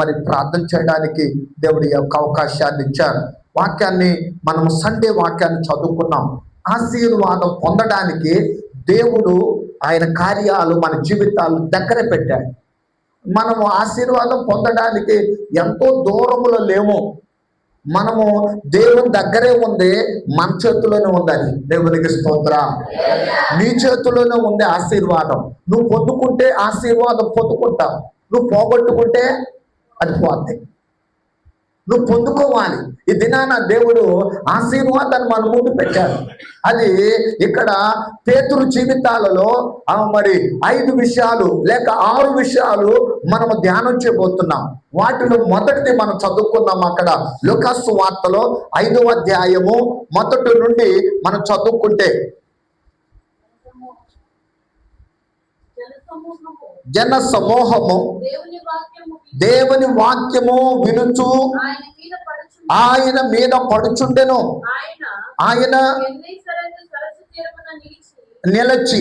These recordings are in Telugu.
మరి ప్రార్థన చేయడానికి దేవుడి యొక్క అవకాశాన్ని ఇచ్చారు. వాక్యాన్ని మనం సండే వాక్యాన్ని చదువుకున్నాం. ఆశీర్వాదం పొందడానికి దేవుడు ఆయన కార్యాలు మన జీవితాలు దగ్గర పెట్టాడు. మనము ఆశీర్వాదం పొందడానికి ఎంతో దూరములో లేము. మనము దేవుని దగ్గరే ఉంది మన చేతిలోనే ఉందని దేవునికి స్తోత్ర. నీ చేతిలోనే ఉంది ఆశీర్వాదం. నువ్వు పొందుకుంటే ఆశీర్వాదం పొందుకుంటావు. నువ్వు పోగొట్టుకుంటే అది నువ్వు పొందుకోవాలి. ఈ దినాన దేవుడు ఆశీర్వాదాన్ని మన ముందు పెట్టాడు. అది ఇక్కడ పేతురు జీవితాలలో మరి ఐదు విషయాలు లేక ఆరు విషయాలు మనము ధ్యానం చేయబోతున్నాం. వాటిలో మొదటిది మనం చదువుకున్నాం అక్కడ. లుకస్సు వార్తలో ఐదవ అధ్యాయము మొదటి నుండి మనం చదువుకుంటే జన సమూహము దేవుని వాక్యము వినుచు ఆయన మీద పడుచు ఆయన మీద పడుచుండెను ఆయన నిలిచి.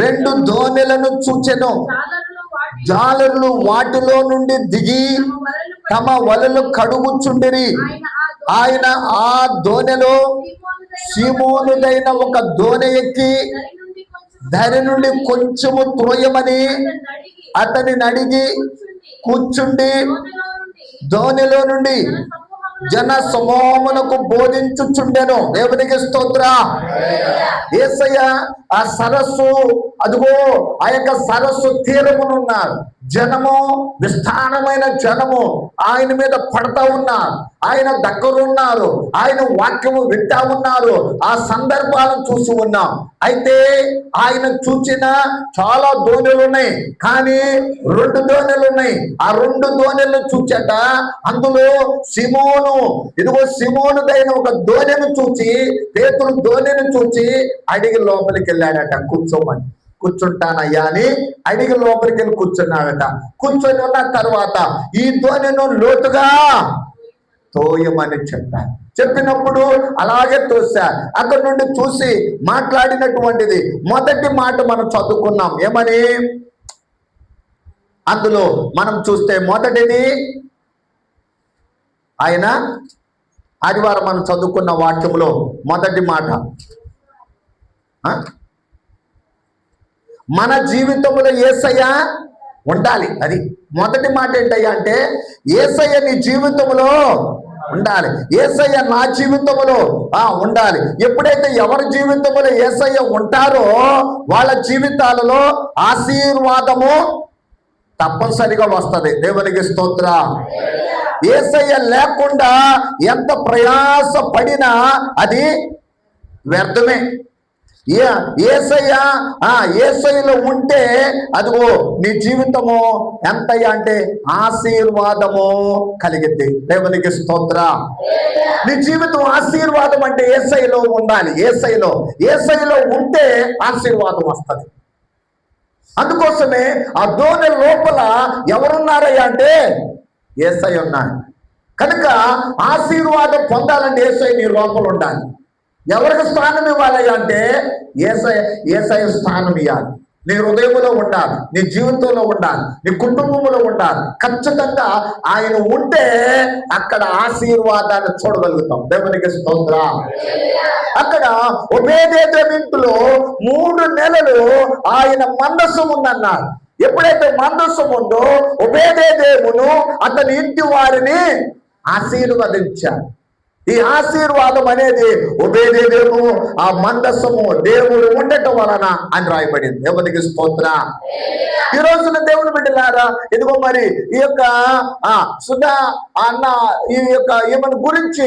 రెండు దోణులను చూచెను. జాలరులు వాటిలో నుండి దిగి తమ వలలు కడుగుచుండిరి. ఆయన ఆ దోణెలో సీమోనుదైన ఒక దోణె ఎక్కి దరి నుండి కొంచెం ధరి నుండి కొంచెము త్రోయమని అతన్ని అడిగి అతని అడిగి కూర్చుండి. దోణిలో నుండి జన సమూహమునకు బోధించుచుండెను. దేవునికి స్తోత్ర. ఏసయ్య ఆ సరస్సు అదిగో ఆ యొక్క సరస్సు తీరమునున్నారు. జనము విస్థానమైన జనము ఆయన మీద పడతా ఉన్నారు. ఆయన దగ్గరున్నారు ఆయన వాక్యము వింటా ఉన్నారు. ఆ సందర్భాలను చూసి ఉన్నాం. అయితే ఆయన చూచిన చాలా దోణులు ఉన్నాయి. కానీ రెండు దోణులు ఉన్నాయి. ఆ రెండు దోణులను చూచాట అందులో సిమోను. ఇదిగో సిమోనుదైన ఒక ధోనిను చూచి పేతులు ధోనిని చూచి అడిగి లోపలికి వెళ్ళాడట కూర్చోమని. కూర్చుంటానయ్యా అని అడిగి లోపలికి వెళ్ళి కూర్చున్నాడట. కూర్చొని ఉన్న తర్వాత ఈ ధ్వనిను లోతుగా తోయమని చెప్పాను చెప్పినప్పుడు అలాగే తోసా అక్కడ నుండి చూసి మాట్లాడినటువంటిది. మొదటి మాట మనం చదువుకున్నాం. ఏమని? అందులో మనం చూస్తే మొదటిది ఆయన ఆదివారం మనం చదువుకున్న వాక్యంలో మొదటి మాట. మన జీవితంలో ఏసయ్య ఉండాలి. అది మొదటి మాట ఏంటయ్యా అంటే ఏసయ్య నీ జీవితంలో ఉండాలి. ఏసయ్య నా జీవితంలో ఆ ఉండాలి. ఎప్పుడైతే ఎవరి జీవితంలో ఏసయ్య ఉంటారో వాళ్ళ జీవితాలలో ఆశీర్వాదము తప్పనిసరిగా వస్తుంది. దేవునికి స్తోత్ర. ఏసయ్య లేకుండా ఎంత ప్రయాస పడినా అది వ్యర్థమే. ఏసయ్య? ఆ ఏసయ్యలో ఉంటే అదిగో నీ జీవితము ఎంతయ్యా అంటే ఆశీర్వాదము కలిగింది. దేవునికి స్తోత్ర. నీ జీవితం ఆశీర్వాదం అంటే ఏసైలో ఉండాలి. ఏసైలో ఏసైలో ఉంటే ఆశీర్వాదం వస్తుంది. అందుకోసమే ఆ దోణి లోపల ఎవరున్నారయ్యా అంటే ఏసై ఉన్నాడు. కనుక ఆశీర్వాదం పొందాలంటే ఏసై నీ లోపల ఉండాలి. ఎవరికి స్థానం ఇవ్వాలి అంటే ఏసఐ ఏసఐ స్థానం ఇవ్వాలి నీ హృదయంలో ఉండాలి నీ జీవితంలో ఉండాలి నీ కుటుంబంలో ఉండాలి. ఖచ్చితంగా ఆయన ఉంటే అక్కడ ఆశీర్వాదాన్ని చూడగలుగుతాం. దేవునికి స్తోత్ర. అక్కడ ఉభయదేవం మూడు నెలలు ఆయన మందస్సు ఉందన్నారు. ఎప్పుడైతే మందస్సు ఉందో ఉభయదేవును అతని ఇంటి వారిని ఆశీర్వదించారు ఈ ఆశీర్వాదం అనేది ఉభయదేవు ఆ మందస్సము దేవుడు ఉండటం వలన అని రాయబడింది. దేవునికి స్తోత్ర? ఈ రోజున దేవుని బిడ్డలారా ఇదిగో మరి ఈ యొక్క ఆ సుధా అన్న ఈ యొక్క ఈమెను గురించి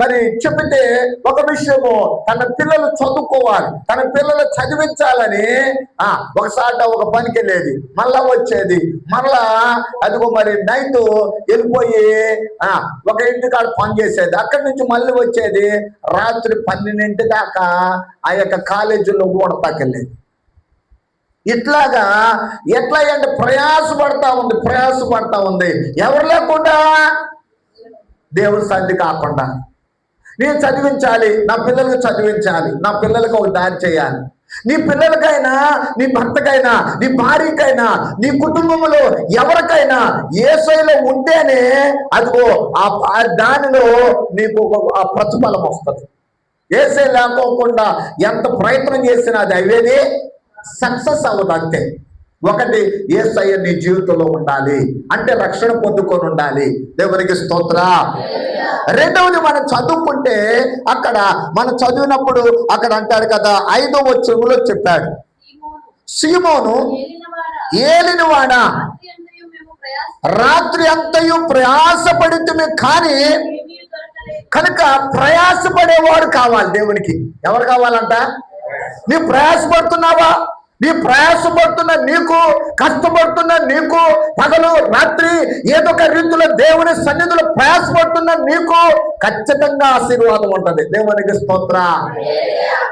మరి చెబితే ఒక విషయము తన పిల్లలు చదువుకోవాలి తన పిల్లలు చదివించాలని ఆ ఒకసారి ఒక పనికి వెళ్ళేది మళ్ళా వచ్చేది మళ్ళా అదిగో మరి నైట్ వెళ్ళిపోయి ఆ ఒక ఇంటికాడ పని చేసేది అక్కడి నుంచి మళ్ళీ వచ్చేది రాత్రి పన్నెండింటి దాకా ఆ యొక్క కాలేజీలో ఊడతాకెళ్ళేది ఇట్లాగా ఎట్లా అంటే ప్రయాసపడతా ఉంది ప్రయాసపడతా ఉంది. ఎవరు లేకుండా? దేవుడి సంధి కాకుండా. నేను చదివించాలి నా పిల్లలకు చదివించాలి నా పిల్లలకు ఒక దారి చేయాలి. నీ పిల్లలకైనా నీ భర్తకైనా నీ భార్యకైనా నీ కుటుంబంలో ఎవరికైనా ఏసైలో ఉంటేనే అదిగో ఆ దానిలో నీకు ఆ ప్రతిఫలం వస్తుంది. ఏసై లేకోకుండా ఎంత ప్రయత్నం చేసినా అది అవేది సక్సెస్ అవ్వదు అంతే. ఒకటి ఏసయ్య నీ జీవితంలో ఉండాలి. అంటే రక్షణ పొందుకొని ఉండాలి. దేవునికి స్తోత్ర. రెండవది మనం చదువుకుంటే అక్కడ మనం చదివినప్పుడు అక్కడ అంటాడు కదా ఐదో వచ్చులో చెప్పాడు. సీమోను ఏలినవాడ? రాత్రి అంతయు ప్రయాసపడితే కానీ కనుక ప్రయాసపడేవాడు కావాలి దేవునికి. ఎవరు కావాలంట? నీ ప్రయాసపడుతున్నావా? నీ ప్రయాసపడుతున్న నీకు కష్టపడుతున్న నీకు పగలు రాత్రి ఏదో ఒక రీతిలో దేవుని సన్నిధిలో ప్రయాసపడుతున్న నీకు ఖచ్చితంగా ఆశీర్వాదం ఉంటది. దేవునికి స్తోత్ర.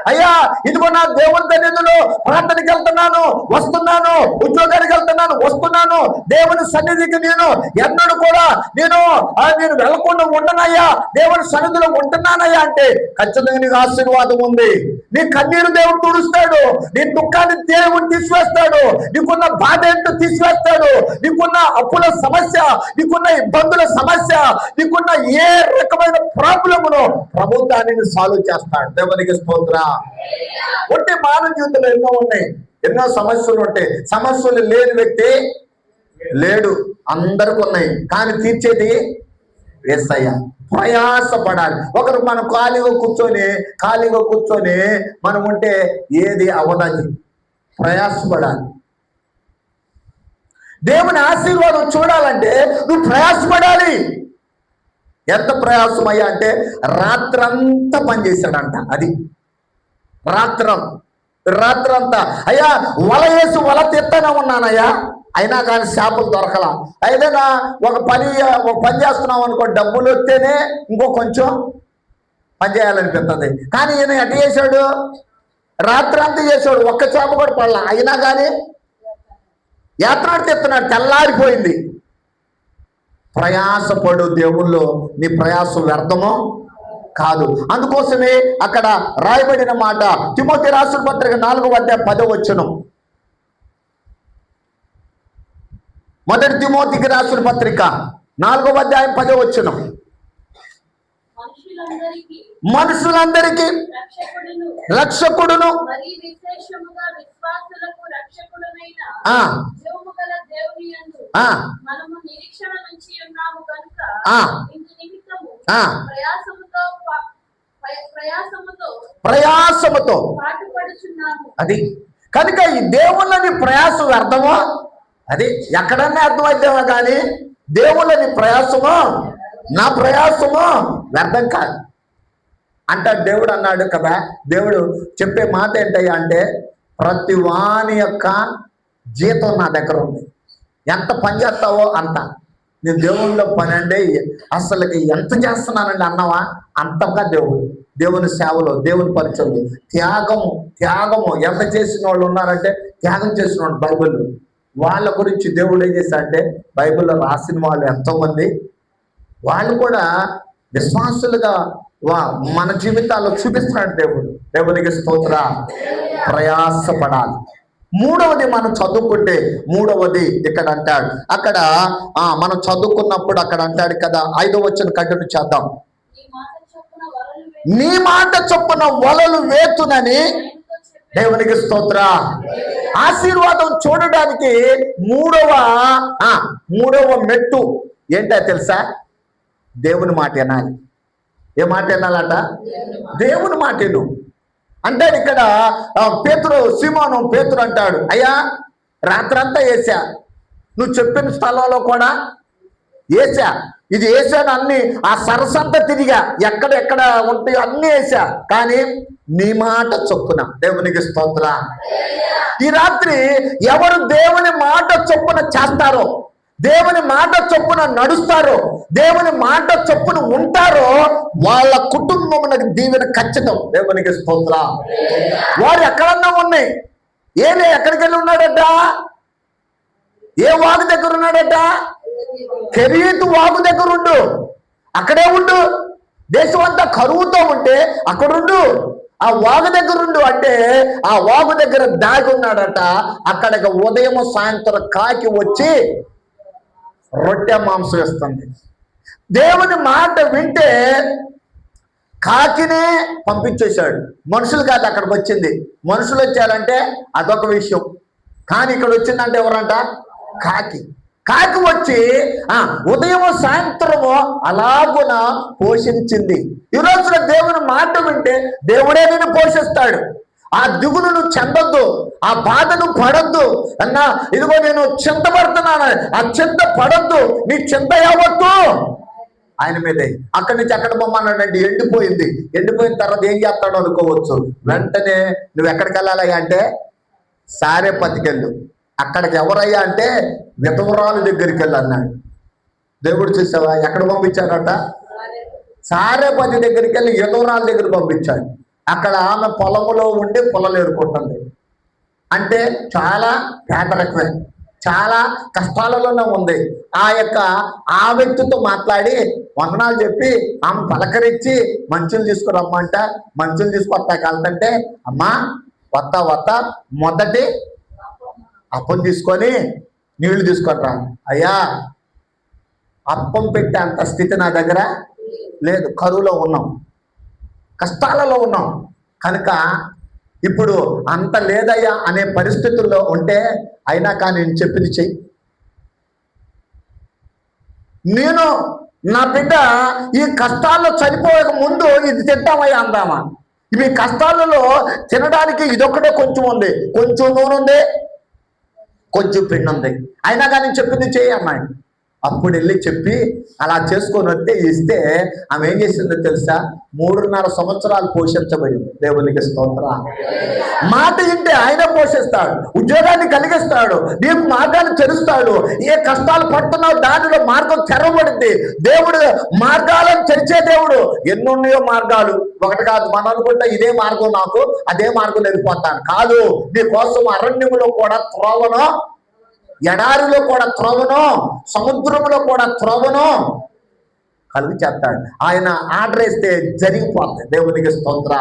అయ్యా ఇదిగో నా దేవుని సన్నిధిలో ప్రార్థనకి వెళ్తున్నాను వస్తున్నాను ఉద్యోగానికి వెళ్తున్నాను వస్తున్నాను. దేవుని సన్నిధికి నేను ఎన్నడూ కూడా నేను ఆ, నేను వెళ్ళకుండా ఉండనయ్యా. దేవుని సన్నిధిలో ఉంటున్నానయ్యా అంటే ఖచ్చితంగా నీకు ఆశీర్వాదం ఉంది. నీ కన్నీరు దేవుడు తుడుస్తాడు. నీ దుఃఖాన్ని దేవుడు తీసివేస్తాడు నీకున్న బాధ ఏంటో తీసివేస్తాడు నీకున్న అప్పుల సమస్య నీకున్న ఇబ్బందుల సమస్య నీకున్న ఏ రకమైన ప్రాబ్లమును ప్రభు దానిని సాల్వ్ చేస్తాడు. దేవునికి స్తోత్ర. ఉంటే మానవ జీవితంలో ఎన్నో ఉన్నాయి. ఎన్నో సమస్యలు ఉంటాయి. సమస్యలు లేని వ్యక్తి లేడు. అందరికి ఉన్నాయి. కానీ తీర్చేది ఏసయ్య. ప్రయాసపడాలి. ఒకరు మనం ఖాళీగా కూర్చొని ఖాళీగా కూర్చొని మనం ఉంటే ఏది అవదని ప్రయాసపడాలి. దేవుని ఆశీర్వాదం చూడాలంటే నువ్వు ప్రయాసపడాలి. ఎంత ప్రయాసమయ్యా అంటే రాత్రంతా పనిచేశాడంట అది. రాత్రం రాత్రంతా. అయ్యా వల వేసి వల తెత్తనే ఉన్నానయ్యా. అయినా కానీ చేపలు దొరకలా. ఏదైనా ఒక పని ఒక పని చేస్తున్నాం అనుకో డబ్బులు వస్తేనే ఇంకో కొంచెం పని చేయాలనిపిస్తుంది కానీ ఈయన ఎట్ట చేశాడు? రాత్రంతా చేసాడు ఒక్క చేప కూడా పడలా. అయినా కానీ యాత్రాడు తెస్తున్నాడు తెల్లారిపోయింది. ప్రయాసపడు దేవుళ్ళు నీ ప్రయాసం వ్యర్థమో కాదు. అందుకోసమే అక్కడ రాయబడిన మాట తిమోతి రాసుల పత్రిక నాలుగో అధ్యాయ పదవచ్చును మొదటి తిమోతికి రాసుల పత్రిక నాలుగో అధ్యాయం పదవచ్చును మనుషులందరికీ రక్షకుడును. ప్రయాసముతో అది. కనుక ఈ దేవుళ్ళని ప్రయాసం వ్యర్థమో? అది ఎక్కడన్నా అర్థమైతేమో కానీ దేవుళ్ళని ప్రయాసమో? నా ప్రయాసమో? వ్యర్థం కాదు. అంట దేవుడు అన్నాడు కదా దేవుడు చెప్పే మాట ఏంటయ్యా అంటే ప్రతి వాని యొక్క జీతం నా దగ్గర ఉంది. ఎంత పని చేస్తావో అంత. నేను దేవుళ్ళ పని అంటే అసలుకి ఎంత చేస్తున్నానండి అన్నవా? అంతగా దేవుడు. దేవుని సేవలో దేవుని పరిచయం త్యాగము త్యాగము. ఎంత చేసిన వాళ్ళు ఉన్నారంటే త్యాగం చేసిన వాళ్ళు బైబిల్లో. వాళ్ళ గురించి దేవుడు ఏం చేశాడంటే బైబిల్లో రాసిన వాళ్ళు ఎంతోమంది వాళ్ళు కూడా విశ్వాసులుగా వా మన జీవితాల్లో చూపిస్తున్నాడు దేవుడు. దేవునికి స్తోత్ర ప్రయాసపడాలి. మూడవది మనం చదువుకుంటే మూడవది ఇక్కడ అంటాడు. అక్కడ ఆ మనం చదువుకున్నప్పుడు అక్కడ అంటాడు కదా ఐదో వచ్చిన కంటిన్యూ చేద్దాం. చొప్పున నీ మాట చొప్పున వలలు వేతునని దేవునికి స్తోత్ర. ఆశీర్వాదం చూడడానికి మూడవ ఆ మూడవ మెట్టు. ఏంటో తెలుసా? దేవుని మాట వినాలి. ఏ మాట వినాలట? దేవుని మాట విను. అంటే ఇక్కడ పేతుడు పేతురు సీమోను పేతురు అంటాడు అయ్యా రాత్రంతా వేసా నువ్వు చెప్పిన స్థలంలో కూడా వేసా ఇది వేసాను అన్ని ఆ సరసంతా తిరిగా ఎక్కడెక్కడ ఎక్కడ ఉంటాయో అన్ని వేసా కానీ నీ మాట చొప్పున దేవునికి స్తోత్ర. ఈ రాత్రి ఎవరు దేవుని మాట చొప్పున చేస్తారో దేవుని మాట చొప్పున నడుస్తారో దేవుని మాట చొప్పున ఉంటారో వాళ్ళ కుటుంబమునకు దీవెన ఖచ్చితం. దేవునికి స్తోత్ర. వారు ఎక్కడన్నా ఉన్నాయి? ఏలే ఎక్కడికి వెళ్ళి ఉన్నాడట? ఏ వాగు దగ్గర ఉన్నాడట? కెరీతు వాగు దగ్గర ఉండు. అక్కడే ఉండు. దేశం అంతా కరువుతో ఉంటే అక్కడుండు. ఆ వాగు దగ్గర ఉండు అంటే ఆ వాగు దగ్గర దాగి ఉన్నాడట. అక్కడ ఉదయం సాయంత్రం కాకి వచ్చి రొట్టె మాంసం ఇస్తుంది దేవుని మాట వింటే కాకినే పంపించేశాడు. మనుషులు కాదు అక్కడికి వచ్చింది. మనుషులు వచ్చారంటే అదొక విషయం. కానీ ఇక్కడ వచ్చిందంటే ఎవరంట? కాకి. కాకి వచ్చి ఆ ఉదయం సాయంత్రము అలాగున పోషించింది. ఈ రోజున దేవుని మాట వింటే దేవుడే నేను పోషిస్తాడు. ఆ దిగులు నువ్వు చెందొద్దు. ఆ బాధను పడద్దు. అన్నా ఇదిగో నేను చింతపడుతున్నాను. ఆ చింత పడొద్దు. నీ చింత యావద్దు ఆయన మీదే. అక్కడి నుంచి అక్కడ బొమ్మన్నాడంటే ఎండిపోయింది. ఎండిపోయిన తర్వాత ఏం చేస్తాడో అనుకోవచ్చు. వెంటనే నువ్వు ఎక్కడికి వెళ్ళాలి అంటే సారేపతికెళ్ళు అక్కడికి ఎవరయ్యా అంటే విధవరాలు దగ్గరికి వెళ్ళి అన్నాడు దేవుడు చూసావా? ఎక్కడ పంపించాడట? సారేపతి దగ్గరికి వెళ్ళి విధవరాల దగ్గర పంపించాడు. అక్కడ ఆమె పొలములో ఉండి పొలం ఏరుకుంటుంది అంటే చాలా పేదరికమే చాలా కష్టాలలోనే ఉంది. ఆ యొక్క ఆ వ్యక్తితో మాట్లాడి వందనాలు చెప్పి ఆమె పలకరించి మంచులు తీసుకురమ్మంట. మంచులు తీసుకొస్తాక వెళ్తుంటే అమ్మా వత్త వత్త మొదటి అప్పం తీసుకొని నీళ్ళు తీసుకొట్రా. అయ్యా అప్పం పెట్టే అంత స్థితి నా దగ్గర లేదు. కరువులో ఉన్నాం. కష్టాలలో ఉన్నాం. కనుక ఇప్పుడు అంత లేదయ్యా అనే పరిస్థితుల్లో ఉంటే అయినా కానీ నేను చెప్పింది చెయ్యి. నేను నా బిడ్డ ఈ కష్టాల్లో చనిపోయక ముందు ఇది తింటామయ్యా అందామా? ఇవి కష్టాలలో తినడానికి ఇదొక్కటే కొంచెం ఉంది. కొంచెం నూనె ఉంది కొంచెం పిండి ఉంది. అయినా కానీ చెప్పింది చేయి అమ్మాయి. అప్పుడు వెళ్ళి చెప్పి అలా చేసుకొని వస్తే ఇస్తే ఆమె ఏం చేసిందో తెలుసా? మూడున్నర సంవత్సరాలు పోషించబడింది. దేవునికి స్తోత్ర. మాట ఇంటే ఆయన పోషిస్తాడు ఉద్యోగాన్ని కలిగిస్తాడు నీకు మార్గాన్ని తెరుస్తాడు. ఏ కష్టాలు పడుతున్నావు దానిలో మార్గం తెరవబడింది. దేవుడు మార్గాలను తెరిచే దేవుడు. ఎన్నున్నాయో మార్గాలు. ఒకటి కాదు మనం అనుకుంటే ఇదే మార్గం నాకు అదే మార్గం వెళ్ళిపోతాను. కాదు నీ కోసం అరణ్యములో కూడా త్రోవను ఎడారిలో కూడా త్రోవను సముద్రంలో కూడా త్రోవను కలుగు చేస్తాడు. ఆయన ఆర్డర్ ఇస్తే జరిగిపోతుంది. దేవునికి స్తోత్ర.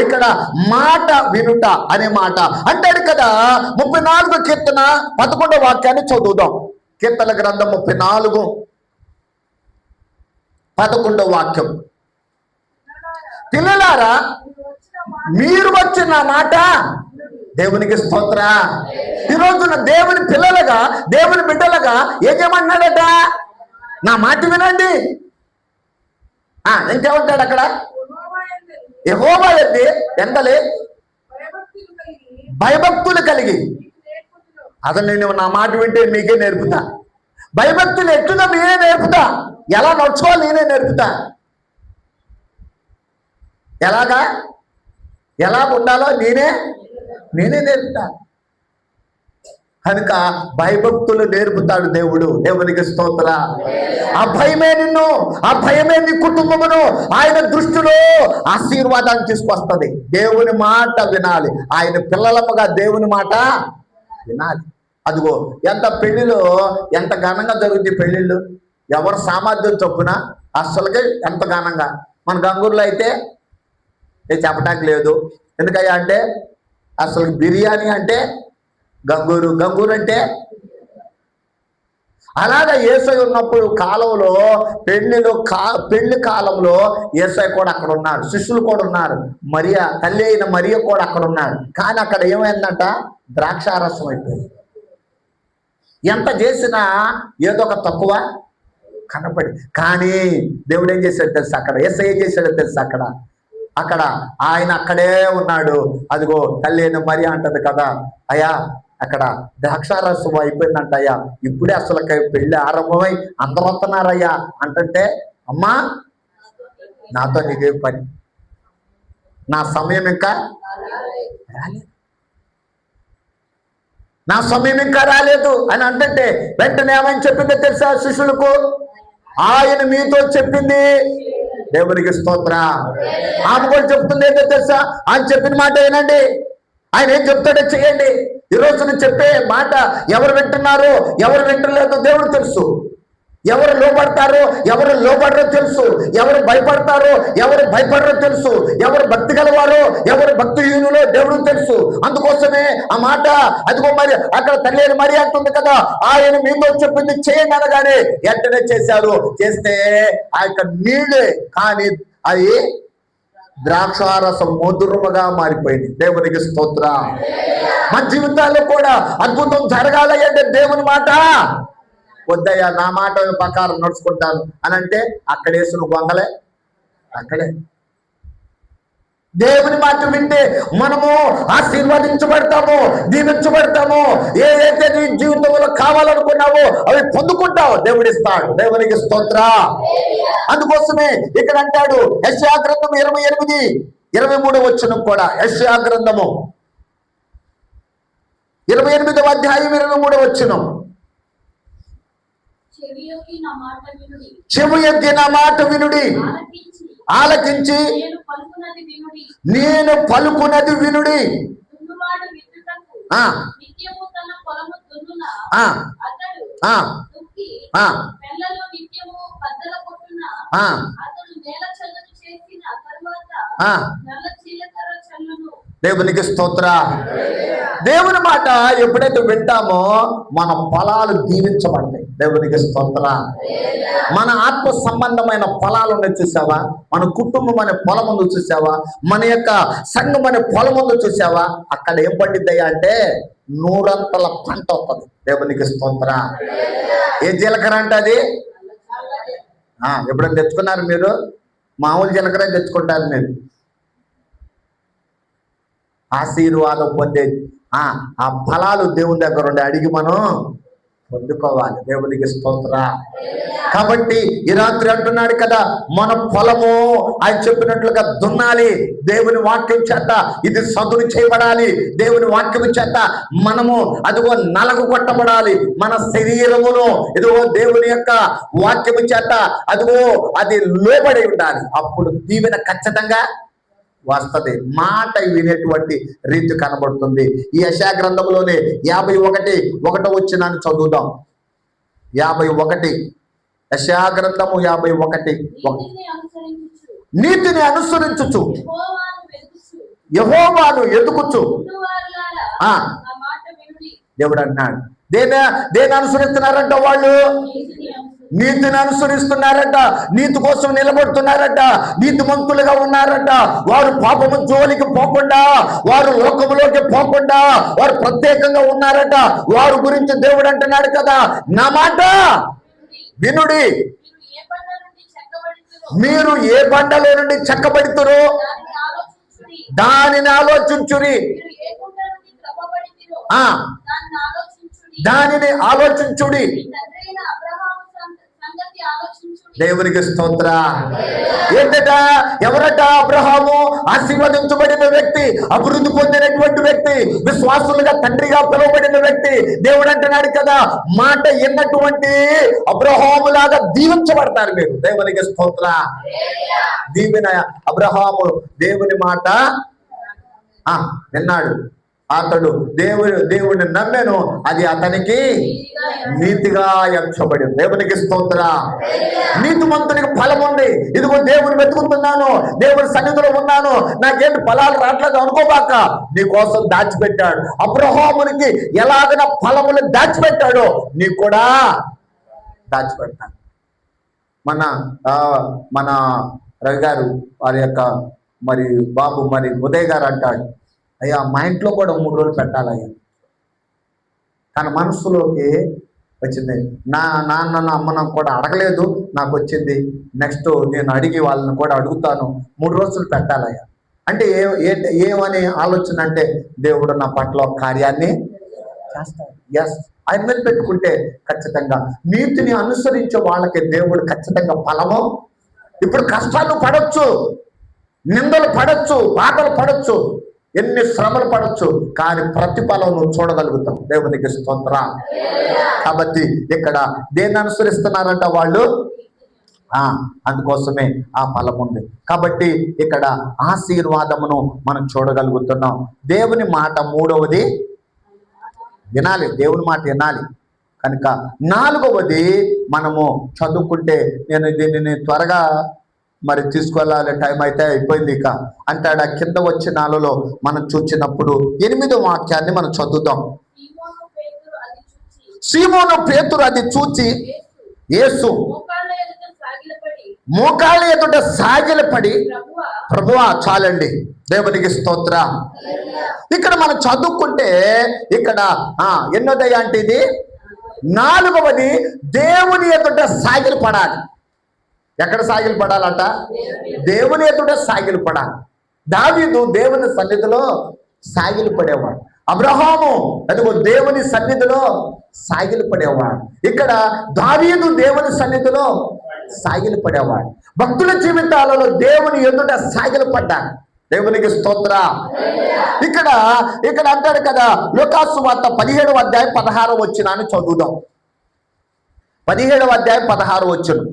ఇక్కడ మాట వినుట అనే మాట అంటాడు కదా. ముప్పై నాలుగు కీర్తన పదకొండవ వాక్యాన్ని చదువుదాం. కీర్తన గ్రంథం ముప్పై నాలుగు పదకొండవ వాక్యం. పిల్లలారా మీరు వచ్చిన మాట దేవునికి స్తోత్ర. ఈ రోజున దేవుని పిల్లలుగా దేవుని బిడ్డలుగా ఏం చేయమన్నాడట నా మాట వినండి. ఆ ఇంకేమంటాడు అక్కడ? యహోవా ఎత్తి ఎంతలే? భయభక్తులు కలిగి. అసలు నేను నా మాట వింటే మీకే నేర్పుతా. భయభక్తులు ఎట్టుగా మీరే నేర్పుతా. ఎలా నడుచుకోవాలి నేనే నేర్పుతా. ఎలాగా? ఎలా ఉండాలో నేనే నేనే నేర్పుతా. కనుక భయభక్తులు నేర్పుతాడు దేవుడు. దేవునికి స్తోత్ర. ఆ భయమే నిన్ను ఆ భయమే నీ కుటుంబమును ఆయన దృష్టిలో ఆశీర్వాదాన్ని తీసుకొస్తుంది. దేవుని మాట వినాలి. ఆయన పిల్లలముగా దేవుని మాట వినాలి. అదిగో ఎంత పెళ్ళిలో ఎంత ఘనంగా జరుగుతుంది పెళ్ళిళ్ళు ఎవరు సామర్థ్యం చొప్పున? అస్సలకే ఎంత ఘనంగా? మన గంగూరులో అయితే చెప్పటానికి లేదు. ఎందుకయ్యా అంటే అసలు బిర్యానీ అంటే గంగూరు. గంగూరు అంటే అలాగే ఏసై ఉన్నప్పుడు కాలంలో పెళ్ళిలో కా పెళ్ళి కాలంలో ఏసై కూడా అక్కడ ఉన్నారు శిష్యులు కూడా ఉన్నారు. మరియ తల్లి అయిన మరియ కూడా అక్కడ ఉన్నారు కానీ అక్కడ ఏమైందంట? ద్రాక్షారసం అయిపోయింది. ఎంత చేసినా ఏదో ఒక తక్కువ కనపడి కానీ దేవుడు ఏం చేశాడు తెలుసు అక్కడ? ఏసై ఏం చేశాడో తెలుసు అక్కడ? అక్కడ ఆయన అక్కడే ఉన్నాడు. అదిగో తల్లి అయిన మరి అంటది కదా. అయ్యా అక్కడ ద్రాక్షారసం అయిపోయిందంట అయ్యా. ఇప్పుడే అసలు పెళ్ళి ఆరంభమై అందరూ వస్తున్నారయ్యా అంటుంటే అమ్మా నాతో నీకే పని. నా సమయం ఇంకా రాలేదు. నా సమయం ఇంకా రాలేదు అని అంటుంటే వెంటనే ఏమని చెప్పిందో తెలుసా శిష్యులకు? ఆయన మీతో చెప్పింది. దేవునికి స్తోత్ర. ఆమె కూడా చెప్తుంది ఏంటో తెలుసా? ఆయన చెప్పిన మాట ఏనండి ఆయన ఏం చెప్తాడో చేయండి ఈరోజు నేను చెప్పే మాట ఎవరు వింటున్నారో ఎవరు వింటలేదో దేవుడు తెలుసు. ఎవరు లోపడతారో ఎవరు లోపడరో తెలుసు. ఎవరు భయపడతారో ఎవరు భయపడరో తెలుసు. ఎవరు భక్తి గలవారో ఎవరు భక్తిహీనులో దేవుడు తెలుసు. అందుకోసమే ఆ మాట అదిగో మరి అక్కడ తల్లి మరి అంటుంది కదా ఆయన మీతో చెప్పింది చేయండి అనగానే వెంటనే చేశారు. చేస్తే ఆ యొక్క నీళ్ళే కానీ అది ద్రాక్షారసం మధురముగా మారిపోయింది. దేవునికి స్తోత్ర. మన జీవితాల్లో కూడా అద్భుతం జరగాలి అంటే దేవుని మాట. వద్దయ్యా నా మాట ప్రకారం నడుచుకుంటాను. అని అంటే అక్కడ వేసిన గొంగలే అక్కడే దేవుని మాట వింటే మనము ఆశీర్వదించబడతాము దీవించబడతాము. ఏదైతే నీ జీవితంలో కావాలనుకున్నావో అవి పొందుకుంటావు. దేవుడిస్తాడు దేవునికి స్తోత్ర. అందుకోసమే ఇక్కడ అంటాడు యశ్యా గ్రంథం ఇరవై ఎనిమిది ఇరవై మూడు వచ్చిన కూడా యశ్యా గ్రంథము. ఇరవై ఎనిమిదవ అధ్యాయం ఇరవై మూడు వచ్చినాం చెవియొగ్గి నా మాట వినుడి. చెవు ఎగ్గిన మాట వినుడి. ఆలకించి. నేను పలుకున్నది వినుడి. దేవునికి స్తోత్ర. దేవుని మాట ఎప్పుడైతే వింటామో మన పొలాలు దీవించబడతాయి. దేవునికి స్తోత్ర. మన ఆత్మ సంబంధమైన పొలాలు ఉన్నాయి చూసావా? మన కుటుంబం అనే పొలం ఉంది చూసావా? మన యొక్క సంఘం అనే పొలం ఉంది చూసావా? అక్కడ ఏం పండిద్దయ్యా అంటే నూరంతల పంట వస్తుంది. దేవునికి స్తోత్ర. ఏ జీలకర్ర అంటే అది? ఎప్పుడైనా తెచ్చుకున్నారు మీరు? మామూలు జీలకర్ర తెచ్చుకుంటారు మీరు. ఆశీర్వాదం పొందే ఆ ఆ ఫలాలు దేవుని దగ్గర ఉండి అడిగి మనం పొందుకోవాలి. దేవునికి స్తోత్ర. కాబట్టి ఈ రాత్రి అంటున్నాడు కదా మన పొలము ఆయన చెప్పినట్లుగా దున్నాలి. దేవుని వాక్యం చేత ఇది సదును చేయబడాలి. దేవుని వాక్యం చేత మనము అదిగో నలగు కొట్టబడాలి మన శరీరమును ఇదిగో దేవుని యొక్క వాక్యము చేత అదిగో అది లోబడి ఉండాలి. అప్పుడు దీవెన ఖచ్చితంగా వస్తది. మాట వినేటువంటి రీతి కనబడుతుంది. ఈ యశా గ్రంథంలోనే యాభై ఒకటి ఒకటో వచ్చినాన్ని చదువుదాం. యాభై ఒకటి. యశా గ్రంథము యాభై ఒకటి. ఒక- నీతిని అనుసరించుచు. యెహోవాను వెతుకుచు. యహోవాను ఎదుకుచు. ముందువారులారా ఆ. నా మాట వినుడి. దేవుడు అన్నాడు. దేని దేని అనుసరిస్తున్నారంట వాళ్ళు? నీతిని అనుసరిస్తున్నారట నీతి కోసం నిలబడుతున్నారట నీతిమంతులుగా ఉన్నారట. వారు పాపము జోలికి పోకుండా వారు లోకములోకి పోకుండా వారు ప్రత్యేకంగా ఉన్నారట. వారి గురించి దేవుడు అంటున్నాడు కదా నా మాట వినుడి. మీరు ఏ బండ నుండి చెక్కబడితురో బండలో నుండి దానిని ఆలోచించుడి. దానిని ఆలోచించుడి. దేవునికి స్తోత్ర. ఏంటట? ఎవరట అబ్రహాము? ఆశీర్వదించబడిన వ్యక్తి అభివృద్ధి పొందినటువంటి వ్యక్తి విశ్వాసులుగా తండ్రిగా పిలువబడిన వ్యక్తి దేవుడు అంటున్నాడు కదా. మాట ఎన్నటువంటి అబ్రహాము లాగా దీవించబడతారు మీరు. దేవునికి స్తోత్ర. దీవెన అబ్రహాము దేవుని మాట. ఆ విన్నాడు. అతడు దేవుడు దేవుడిని నమ్మాను. అది అతనికి నీతిగా ఎంచబడి దేవునికి స్తోత్ర. నీతిమంతునికి ఫలం ఉంది. ఇదిగో దేవుని వెతుకుతున్నాను. దేవుని సన్నిధిలో ఉన్నాను. నాకేంటి ఫలాలు రావట్లేదు అనుకోబాక నీ కోసం దాచిపెట్టాడు. అబ్రహామునికి ఎలాగైనా ఫలములు దాచిపెట్టాడో. నీకు కూడా దాచిపెడతాను మన ఆ, మన రవి గారు వారి యొక్క మరి బాబు మరి ఉదయ్ గారు అంటాడు. అయ్యా మా ఇంట్లో కూడా మూడు రోజులు పెట్టాలయ్యా. తన మనసులోకి వచ్చింది. నా నాన్న నా అమ్మ నాకు కూడా అడగలేదు నాకు వచ్చింది. నెక్స్ట్ నేను అడిగి వాళ్ళని కూడా అడుగుతాను. మూడు రోజులు పెట్టాలయ్యా. అంటే ఏ ఏమని ఆలోచన అంటే దేవుడు నా పట్ల ఒక కార్యాన్ని చేస్తాడు. ఎస్ ఆయన మీద పెట్టుకుంటే ఖచ్చితంగా. నీతిని అనుసరించే వాళ్ళకి దేవుడు ఖచ్చితంగా ఫలము. ఇప్పుడు కష్టాలు పడవచ్చు నిందలు పడచ్చు బాధలు పడచ్చు. ఎన్ని శ్రమలు పడవచ్చు కానీ ప్రతిఫలం నువ్వు చూడగలుగుతావు. దేవునికి స్తోత్ర. కాబట్టి ఇక్కడ దేన్ని అనుసరిస్తున్నారంట వాళ్ళు? ఆ అందుకోసమే ఆ ఫలం ఉంది. కాబట్టి ఇక్కడ ఆశీర్వాదమును మనం చూడగలుగుతున్నాం. దేవుని మాట మూడవది వినాలి. దేవుని మాట వినాలి. కనుక నాలుగవది మనము చదువుకుంటే నేను దీనిని త్వరగా మరి తీసుకెళ్ళాలి టైం అయితే అయిపోయింది ఇక. అంటాడు ఆ కింద వచ్చినాలలో మనం చూచినప్పుడు ఎనిమిదో వాక్యాన్ని మనం చదువుతాం సీమోను పేతురు అది చూచి ఏసు యేసు మోకాళ్ళ ఎదుట సాగిలపడి ప్రభువా చాలండి దేవునికి స్తోత్ర. ఇక్కడ మనం చదువుకుంటే ఇక్కడ ఆ ఎన్నోదయ అంటే ఇది? నాలుగవది దేవుని ఎదుట సాగిలపడాలి. పడాలి ఎక్కడ సాగిలు పడాలట? దేవుని ఎదుట సాగిలు పడాలి. దావీదు దేవుని సన్నిధిలో సాగిలు పడేవాడు. అబ్రహాము అదిగో దేవుని సన్నిధిలో సాగిలు పడేవాడు. ఇక్కడ దావీదు దేవుని సన్నిధిలో సాగిలు పడేవాడు. భక్తుల జీవితాలలో దేవుని ఎదుట సాగిలు పడ్డాను దేవునికి స్తోత్ర. ఇక్కడ ఇక్కడ అంటాడు కదా లోకాసు వార్త పదిహేడవ అధ్యాయం పదహారు వచ్చిన అని చదువుదాం. పదిహేడవ అధ్యాయం పదహారు వచ్చును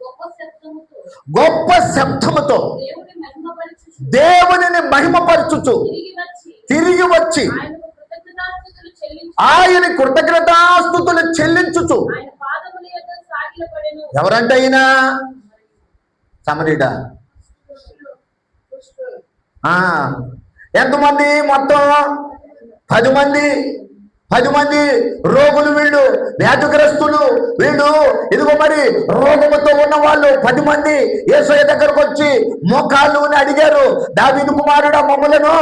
గొప్ప శబ్దముతో గొప్ప శబ్దముతో దేవుని మహిమపరచుచు. దేవునిని మహిమపరచుచు. తిరిగి వచ్చి. ఆయన కృతజ్ఞతాస్తుతులు చెల్లించుచు. ఎవరంటే అయినా సమరీడా. ఆ, ఎంతమంది మొత్తం? పది మంది? పది మంది రోగులు వీళ్ళు వ్యాధిగ్రస్తులు వీళ్ళు. ఇదిగో మరి రోగముతో ఉన్న వాళ్ళు పది మంది యేసయ్య దగ్గరకు వచ్చి మోకాళ్ళు అని అడిగారు దావిని కుమారుడా మమ్మలను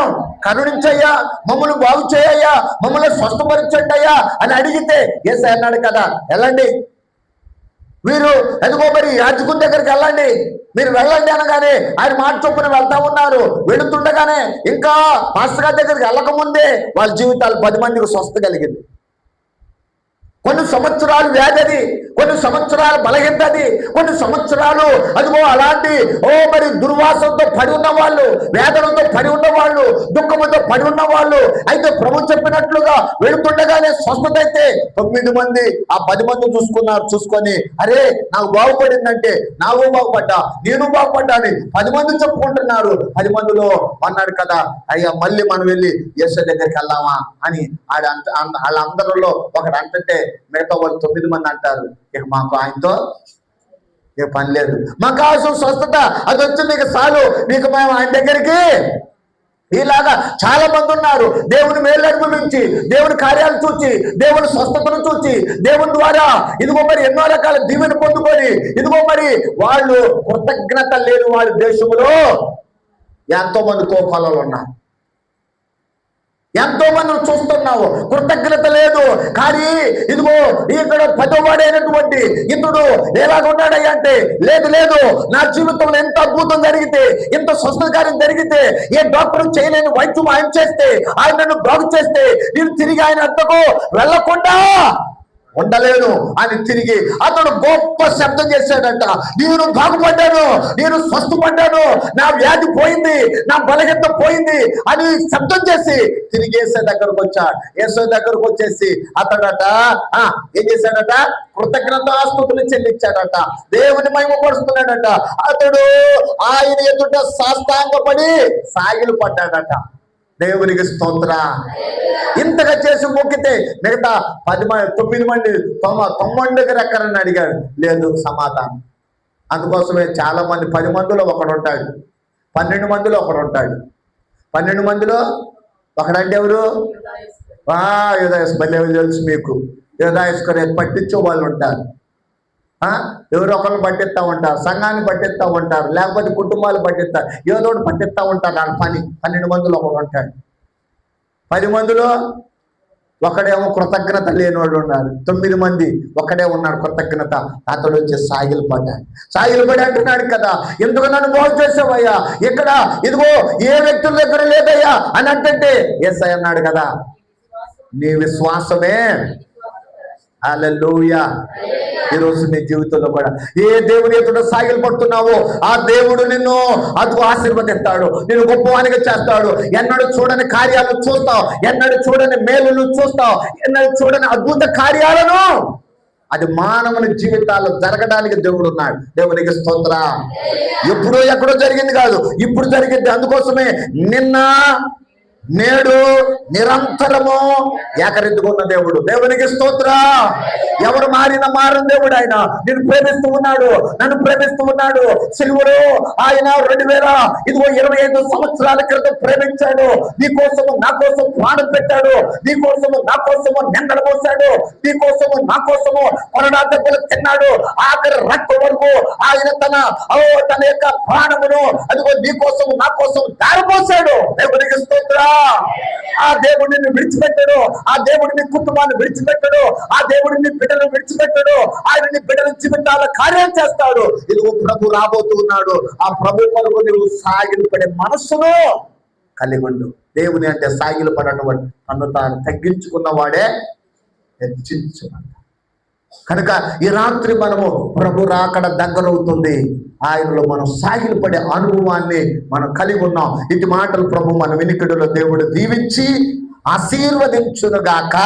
కరుణించయ్యా మమ్మల్ని బాగు చేయయ్యా మమ్మల్ని స్వస్థపరచండి అయ్యా అని అడిగితే యేసయ్య అన్నాడు కదా వెళ్ళండి. వీరు ఎదుగో మరి యాజకుని దగ్గరికి వెళ్ళండి. మీరు వెళ్ళండి అనగానే ఆయన మాట చొప్పున వెళ్తా ఉన్నారు. వెళుతుండగానే ఇంకా మాస్టర్ గారి దగ్గరికి వెళ్ళకముందే వాళ్ళ జీవితాలు పది మందికి స్వస్థ కలిగింది. కొన్ని సంవత్సరాలు వ్యాధి కొన్ని సంవత్సరాలు బలహీనది కొన్ని సంవత్సరాలు అదిగో అలాంటి ఓ మరి దుర్వాసంతో పడి ఉన్న వాళ్ళు వేదనతో పడి ఉన్న వాళ్ళు దుఃఖముతో పడి ఉన్న వాళ్ళు అయితే ప్రభు చెప్పినట్లుగా వెళుతుండగానే స్వస్థత అయితే తొమ్మిది మంది ఆ పది మంది చూసుకున్నారు చూసుకొని అరే నాకు బాగుపడిందంటే నాకు బాగుపడ్డా నేను బాగుపడ్డా అని పది మంది చెప్పుకుంటున్నారు. పది మందిలో అన్నాడు కదా అయ్యా మళ్ళీ మనం వెళ్ళి యేసు దగ్గరికి వెళ్దామా అని ఆడ అంట వాళ్ళందరిలో ఒకడు అంటే మిగతా వాళ్ళు తొమ్మిది మంది అంటారు ఇక మాకు ఆయనతో ఏ పని లేదు. మాకు కావాల్సిన స్వస్థత అది వచ్చి మీకు చాలు. మీకు మేము ఆయన దగ్గరికి ఇలాగా చాలా మంది ఉన్నారు. దేవుని మేలు నుంచి దేవుని కార్యాలు చూచి దేవుని స్వస్థతను చూచి దేవుని ద్వారా ఇదిగో మరి ఎన్నో రకాల దీవెని పొందుకొని ఇదిగో మరి వాళ్ళు కృతజ్ఞత లేని వాళ్ళ దేశంలో ఎంతో మంది కోపాలలో ఉన్నారు. ఎంతో మంది చూస్తున్నావు. కృతజ్ఞత లేదు. కానీ ఇదిగో ఇక్కడ పెద్దవాడైనటువంటి ఇతడు ఎలాగున్నాడయ్యా అంటే లేదు లేదు నా జీవితంలో ఎంత అద్భుతం జరిగితే ఎంత స్వస్థకార్యం జరిగితే ఏ డాక్టర్ చేయలేని వైద్యం ఆయన చేస్తే ఆయన నన్ను బాగు చేస్తే నేను తిరిగి ఆయన అంతకు వెళ్ళకుండా ఉండలేను అని తిరిగి అతడు గొప్ప శబ్దం చేశాడంట. నేను బాగుపడ్డాను నేను స్వస్థపడ్డాను నా వ్యాధి పోయింది నా బలహీనత పోయింది అని శబ్దం చేసి తిరిగి ఏసే దగ్గరకు వచ్చాడు ఏసే దగ్గరకు వచ్చేసి అతడట ఏం చేశాడట? కృతజ్ఞతాస్తుతులు చెల్లించాడట. దేవుని మహిమపరుస్తున్నాడట అతడు ఆయన ఎదుట సాష్టాంగపడి సాగిలు పడ్డాడట దేవునికి స్తోత్ర. ఇంతగా చేసి మొక్కితే మిగతా పది మంది తొమ్మిది మంది తొమ్మ తొమ్మిది దగ్గర ఎక్కడని అడిగాడు. లేదు సమాధానం. అందుకోసమే చాలా మంది పది మందిలో ఒకడు ఉంటాడు. పన్నెండు మందిలో ఒకడు ఉంటాడు. పన్నెండు మందిలో ఒకడంటే ఎవరు? ఆ యోధాయస్. భలే తెలుసు మీకు. యోధాయస్కర్ పట్టించే వాళ్ళు ఉంటారు. ఎవరో ఒకళ్ళు పట్టిస్తా ఉంటారు సంఘాన్ని పట్టిస్తా ఉంటారు లేకపోతే కుటుంబాలు పట్టిస్తారు ఏదో ఒకటి పట్టిస్తా ఉంటారు వాళ్ళ పని. పన్నెండు మందిలో ఒకడు ఉంటాడు. పది మందిలో ఒకడేమో కృతజ్ఞత లేనివాడు ఉన్నారు తొమ్మిది మంది ఒకడే ఉన్నాడు కృతజ్ఞత. అతడు వచ్చి సాగిలు పడ్డాడు. సాగిలు పడి అంటున్నాడు కదా ఎందుకు నన్ను మోసం చేసావయ్యా? ఇక్కడ ఇదిగో ఏ వ్యక్తుల దగ్గర లేదయ్యా? అని అంటే ఎస్ అన్నాడు కదా. నీ విశ్వాసమే హల్లెలూయా. ఈరోజు నీ జీవితంలో కూడా ఏ దేవుని ఎదుట సాగిలు పడుతున్నావో ఆ దేవుడు నిన్ను అదుగు ఆశీర్వదిస్తాడు నేను గొప్పవానిగా చేస్తాడు. ఎన్నడూ చూడని కార్యాలు చూస్తావు ఎన్నడూ చూడని మేలులు చూస్తావు ఎన్నడూ చూడని అద్భుత కార్యాలను. అది మానవుని జీవితాల్లో జరగడానికి దేవుడు ఉన్నాడు. దేవునికి స్తోత్ర. ఎప్పుడో ఎక్కడో జరిగింది కాదు ఇప్పుడు జరిగింది. అందుకోసమే నిన్న నేడు నిరంతరము ఏకరెత్తుకున్న దేవుడు. దేవునికి స్తోత్ర. ఎవరు మారిన మారిన దేవుడు ఆయన. నేను ప్రేమిస్తూ ఉన్నాడు. నన్ను ప్రేమిస్తూ ఉన్నాడు. సిల్వరు ఆయన రెండు వేల ఇదిగో ఇరవై ఐదు సంవత్సరాల క్రితం ప్రేమించాడు. నీ కోసము నా కోసం ప్రాణం పెట్టాడు. నీ కోసము నా కోసము నిందడ పోసాడు నీ కోసము నా కోసము కొరడా దెబ్బలు తిన్నాడు. ఆఖరి రక్త వరకు ఆయన తన ఓ తన యొక్క ప్రాణమును అదిగో నీ కోసము నా కోసం దారిపోసాడు దేవునికి స్తోత్ర. ఆ దేవుడిని విడిచిపెట్టడు. ఆ దేవుడిని కుటుంబాన్ని విడిచిపెట్టడు. ఆ దేవుడిని బిడ్డను విడిచిపెట్టాడు. ఆయన నీ జీవితాల కార్యం చేస్తాడు. ఇదిగో ప్రభు రాబోతున్నాడు ఆ ప్రభు కొరకు నువ్వు సాగిలు పడే మనస్సును కలిగి ఉండు. దేవుని అంటే సాగిలు పడటం తను తాను తగ్గించుకున్న వాడే కనుక ఈ రాత్రి మనము ప్రభు రాకడ దగ్గరవుతుంది. ఆయనలో మనం సాగిలపడే అనుభవాన్ని మనం కలిగి ఉన్నాం. ఇటు మాటలు ప్రభు మన వినికిడిలో దేవుడు దీవించి ఆశీర్వదించునుగాక.